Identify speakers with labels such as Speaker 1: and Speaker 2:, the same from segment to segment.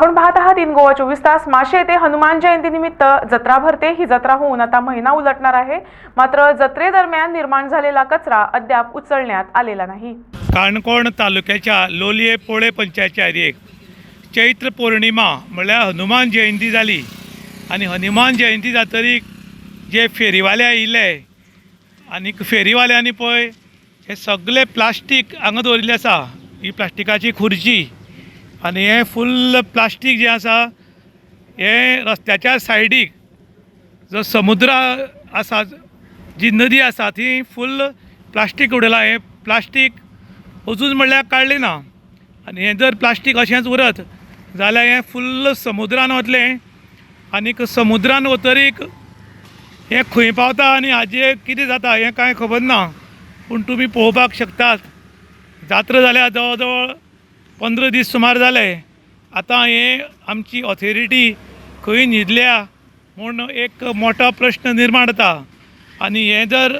Speaker 1: आपण पाहत आहात इन गोवा चोवीस तास. माशे येथे हनुमान जयंतीनिमित्त जत्रा भरते. ही जत्रा होऊन आता महिना उलटणार आहे. मात्र जत्रेदरम्यान निर्माण झालेला कचरा अद्याप उचलण्यात आलेला नाही.
Speaker 2: काणकोण तालुक्याच्या लोलये पोळे पंचायतीक चैत्र पौर्णिमा म्हळ्यार हनुमान जयंती जाली आनी हनुमान जयंती जातरीक जे फेरीवाले आयिल्ले आनीक फेरीवाल्यांनी पळय हे सगळे प्लास्टीक हांगा दवरिल्लें आसा ही प्लास्टिकाची खुर्ची आनी हे फुल्ल प्लास्टीक जें आसा हे रस्त्याच्या सायडीक जो समुद्र आसा जी नदी आसा ती फुल्ल प्लास्टीक उडयलां हें प्लास्टीक अजून म्हणल्यार काडलें ना आनी हें जर प्लास्टीक अशेंच उरत जाल्यार हें फुल्ल समुद्रान वतलें आनीक समुद्रान वतरीक हें खंय पावता आनी हाजें कितें जाता हें कांय खबर ना. पूण तुमी पळोवपाक शकतात. जात्रा जाल्यार जवळ जवळ पंदरा दीस सुमार जाले आतां हें आमची ऑथॉरिटी खंय न्हिदल्या म्हूण एक मोठो प्रश्न निर्माण जाता आनी हें जर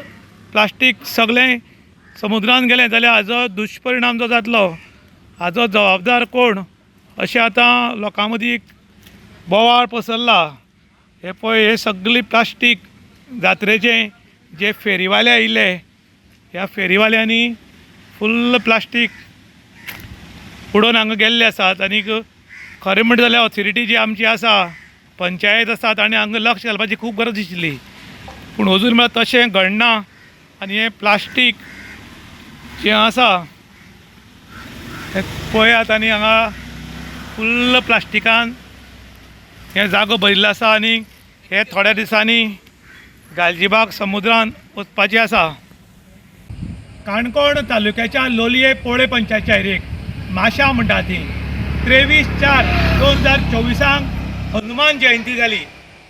Speaker 2: प्लास्टीक सगळें समुद्रान गेलें जाल्यार हाजो दुश्परिणाम जो जातलो हाजो जबाबदार कोण? अशें आतां लोकां मदीं एक बोवाळ पसरला. हे पळय हे सगळी प्लास्टीक जात्रेचें जे फेरीवाले आयिल्ले ह्या फेरीवाल्यांनी फुल्ल प्लास्टीक उडोवन हांगा गेल्ले आसात आनीक खरें म्हणटा जाल्यार ऑथॉरिटी जी आमची आसा पंचायत आसात आनी हांगा लक्ष घालपाची खूब गरज आशिल्ली पूण अजून म्हळ्यार तशें घडना आनी हें प्लास्टीक जें आसा हें पळयात आनी हांगा फुल्ल प्लास्टिकान हें जागो भरिल्लो आसा आनी हे थोड्या दिसांनी गालजीबाग समुद्रान वचपाचें आसा काणकोण तालुक्याच्या लोलये पोळे पंचायतीक माशा म्हणटा ती त्रेवीस चार दोन हजार चोवीसांक हनुमान जयंती जाली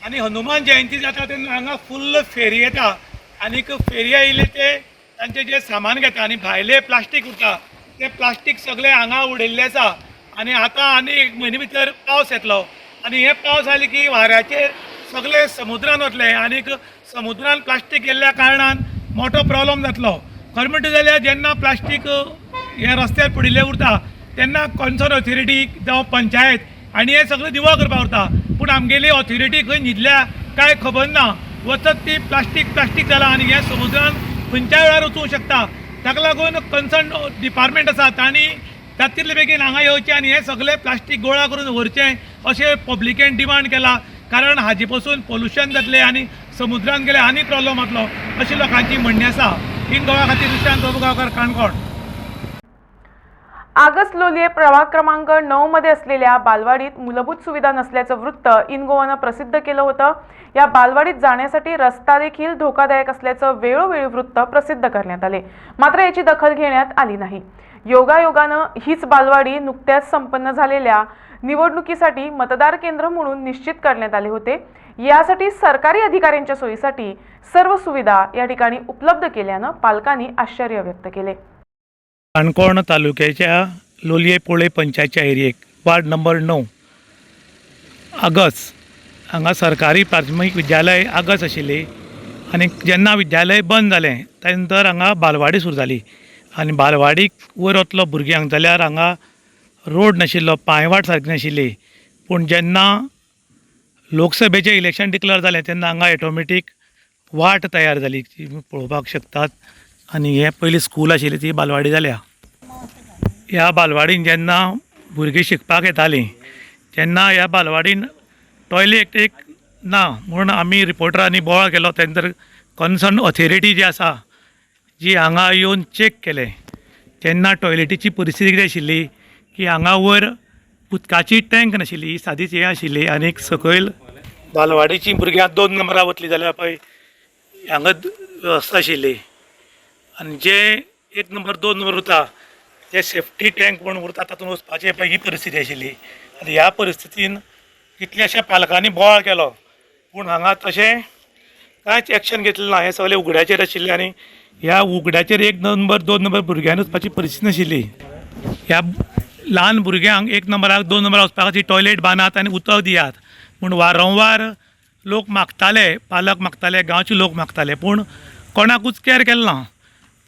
Speaker 2: आनी हनुमान जयंती जाता तेन्ना हांगा फुल्ल फेरी येता. आनीक फेरी आयिल्ले ते तांचे जे सामान घेता आनी भायले प्लास्टीक उरता तें प्लास्टीक सगळें हांगा उडयल्लें आसा. आनी आतां आनी एक म्हयने भितर पावस येतलो. आनी हे पावस जाले की वाऱ्याचेर सगळे समुद्रान वतले आनीक समुद्रान प्लास्टीक गेल्ल्या कारणान मोठो प्रॉब्लम जातलो. खरें म्हणटा जाल्यार जेन्ना प्लास्टीक हे रस्त्यार पडिल्ले उरता तेन्ना कॉन्सर्न ऑथॉरिटी जावं पंचायत आनी हे सगळें दिवो करपाक उरता पूण आमगेली ऑथॉरिटी खंय न्हिदल्या काय खबर ना. वचत ती प्लास्टीक प्लास्टीक जाला आनी हे समुद्रान खंयच्याय वेळार वचूंक शकता. ताका लागून कन्सर्न डिपार्टमेंट आसा तांणी जातले बेगीन हांगा येवचें आनी हें सगळें प्लास्टीक गोळा करून व्हरचें अशें पब्लिकेन डिमांड केला. कारण हाजे पसून पोल्युशन जातलें आनी समुद्रान गेले आनी प्रॉब्लम जातलो अशी लोकांची म्हणणी आसा. इन गोवा खातीर दुशांत प्रभुगांवकर काणकोण
Speaker 1: आगस्ट लोलिये प्रभाग क्रमांक नऊ मध्ये असलेल्या बालवाडीत मूलभूत सुविधा नसल्याचं वृत्त इन गोवानं प्रसिद्ध केलं होतं. या बालवाडीत जाण्यासाठी रस्ता देखील धोकादायक असल्याचं वेळोवेळी वृत्त प्रसिद्ध करण्यात आले. मात्र याची दखल घेण्यात आली नाही. योगायोगानं हीच बालवाडी नुकत्याच संपन्न झालेल्या निवडणुकीसाठी मतदार केंद्र म्हणून निश्चित करण्यात आले होते. यासाठी सरकारी अधिकाऱ्यांच्या सोयीसाठी सर्व सुविधा या ठिकाणी उपलब्ध केल्यानं पालकांनी आश्चर्य व्यक्त केले.
Speaker 2: काणकोण तालुक्याच्या लोलये पोळे पंचायतच्या एरियेक वार्ड नंबर णव आगस हांगा सरकारी प्राथमीक विद्यालय आगस आशिल्ली आनी जेन्ना विद्यालय बंद जालें त्या नंतर हांगा बालवाडी सुरू जाली. आनी बालवाडीक वयर वतलो भुरग्यांक जाल्यार हांगा रोड नाशिल्लो पांयवाट सारकी नाशिल्ली. पूण जेन्ना लोकसभेचें इलेक्शन डिक्लेर जालें तेन्ना हांगा ऑटोमॅटीक वाट तयार जाली ती पळोवपाक शकतात. आनी हे पयलीं स्कूल आशिल्ली ती बालवाडी जाल्या ह्या बालवाडीन जेन्ना भुरगीं शिकपाक येतालीं तेन्ना ह्या बालवाडीन टॉयलेट एक ना म्हूण आमी रिपोर्टरांनी बोवाळ केलो. तेन्ना कन्सर्न ऑथॉरिटी जी आसा जी हांगा येवन चॅक केलें. तेन्ना टॉयलेटीची परिस्थिती कितें आशिल्ली की हांगा वयर उदकाची टँक नाशिल्ली सादीच हें आशिल्ली आनीक सकयल बालवाडीची भुरग्यां दोन नंबरां वतलीं जाल्यार पळय हांगा वेवस्था आशिल्ली. आनी जे एक नंबर दोन नंबर उरता ते सेफ्टी टँक म्हणून उरता तातूंत वचपाचे पळय ही परिस्थिती आशिल्ली आनी ह्या परिस्थितीन कितल्याश्या पालकांनी बोवाळ केलो. पूण हांगा तशें कांयच एक्शन घेतलें ना हें सगळें उगड्याचेर आशिल्लें आनी ह्या उगड्याचेर एक नंबर दोन नंबर भुरग्यांनी वचपाची परिस्थिती नाशिल्ली ह्या ल्हान भुरग्यांक एक नंबराक दोन नंबराक वचपा खातीर टॉयलेट बांदात आनी उदक दियात. पूण वारंवार लोक मागताले पालक मागताले गांवचे लोक मागताले पूण कोणाकूच कॅर केलें ना.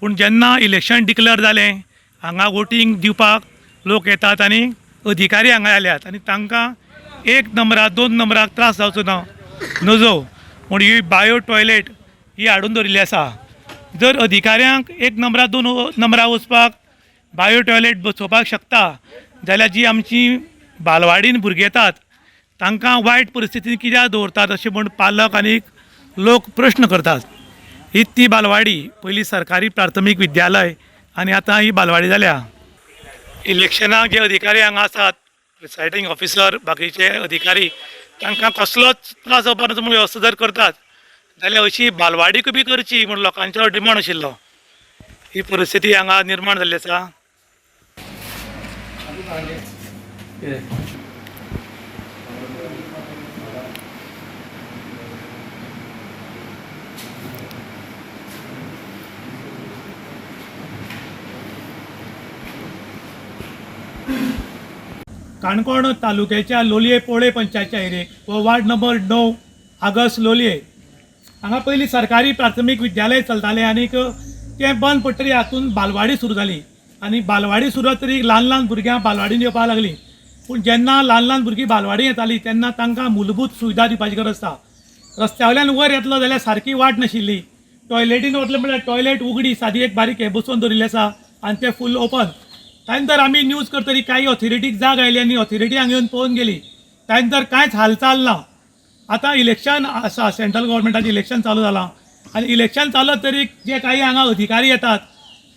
Speaker 2: पूण जेन्ना इलेक्शन डिक्लेर जालें हांगा वोटींग दिवपाक लोक येतात आनी अधिकारी हांगा आल्यात आनी तांकां एक नंबराक दोन नंबराक त्रास जावचो ना. नजो म्हूण ही बायो टॉयलेट ही हाडून दवरिल्ली आसा. जर अधिकाऱ्यांक एक नंबराक दोन नंबराक वचपाक बायो टॉयलेट बसोवपाक शकता जाल्यार जी आमची बालवाडीन भुरगीं येतात तांकां वायट परिस्थितीन कित्याक दवरतात अशें म्हूण पालक आनी लोक प्रश्न करतात. ही ती बालवाडी पयलीं सरकारी प्राथमीक विद्यालय आनी आतां ही बालवाडी जाल्या इलेक्शनाक जे अधिकारी हांगा आसात प्रिसायडींग ऑफिसर बाकीचे अधिकारी तांकां कसलोच त्रास जावपा नजो म्हूण वेवस्था जर करतात जाल्यार अशी बालवाडीक बी करची म्हूण लोकांचो डिमांड आशिल्लो ही परिस्थिती हांगा निर्माण जाल्ली आसा काणकोण तालुक्याच्या लोलये पोळे पंचायतच्या एरे हो वार्ड नंबर णव आगस्ट लोलये. हांगा पयलीं सरकारी प्राथमीक विद्यालय चलतालें आनीक तें बंद पडटरी हातून बालवाडी सुरू जाली आनी बालवाडी सुरू जातरी ल्हान ल्हान भुरग्यां बालवाडीन येवपाक लागलीं. पूण जेन्ना ल्हान ल्हान भुरगीं बालवाडी येतालीं तेन्ना तांकां मूलभूत सुविधा दिवपाची गरज आसता रस्त्यावयल्यान वयर येतलो जाल्यार सारकी वाट नाशिल्ली. टॉयलेटीन वतले म्हळ्यार टॉयलेट उगडी सादी एक बारीक हे बसोवन दवरिल्लें आसा आनी तें फूल ओपन. त्यानंतर आमी न्यूज करतरी काही ऑथॉरिटीक जाग आयली आनी ऑथॉरिटी हांगा येवन पळोवन गेली. त्यानंतर कांयच हालचाल ना. आतां इलेक्शन आसा सेंट्रल गव्हर्मेंटाचें इलेक्शन चालू जालां आनी इलेक्शन चालू तरी जे काही हांगा अधिकारी येतात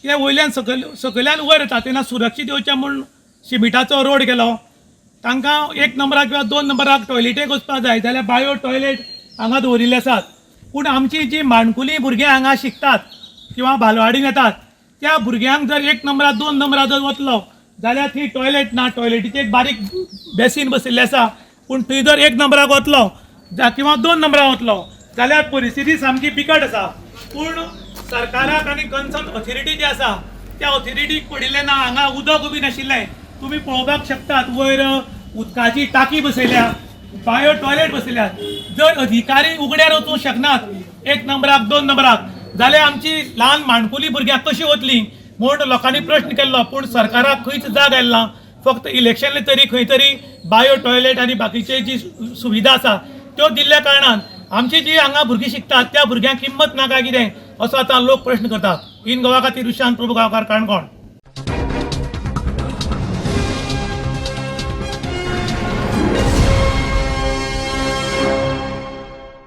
Speaker 2: ते वयल्यान सकयल सकयल्यान वयर येतात. तेन्ना सुरक्षीत येवचें म्हूण शिमिटाचो रोड केलो. तांकां एक नंबराक किंवा दोन नंबराक टॉयलेटीक वचपाक जाय. जाल्यार बायो टॉयलेट हांगा दवरिल्ले आसात. पूण आमची जी माणकुली भुरगे हांगा शिकतात किंवा बालवाडीन येतात त्या भुरग्यांक जर एक नंबरा दोन नंबरा जर वतलो जाल्यार थंय टॉयलेट ना टॉयलेटीचे एक बारीक बेसीन बसिल्लें आसा. पूण थंय जर एक नंबराक वतलो जा किंवा दोन नंबराक वतलो जाल्यार परिस्थिती सामकी बिकट आसा. पूण सरकाराक आनी कन्सर्न ऑथॉरिटी जी आसा त्या ऑथॉरिटीक पडिल्लें ना हांगा उदक बी नाशिल्लें. तुमी पळोवपाक शकतात वयर उदकाची टाकी बसयल्या बायो टॉयलेट बसयल्यात. जर अधिकारी उगड्यार वचूंक शकनात एक नंबराक दोन नंबराक जाल्यार आमची ल्हान माणकुली भुरग्यां कशीं वतलीं म्हूण लोकांनी प्रश्न केल्लो पूण सरकाराक खंयच जाग आयला फक्त इलेक्शन तरी खंय तरी बायो टॉयलेट आनी बाकीचे जी सुविधा आसा त्यो दिल्ल्या कारणान आमची जी हांगा भुरगीं शिकतात त्या भुरग्यांक किंमत ना काय कितें? असो आतां लोक प्रश्न करतात. इन गोवा खातीर विशांत प्रभू गांवकार काणकोण?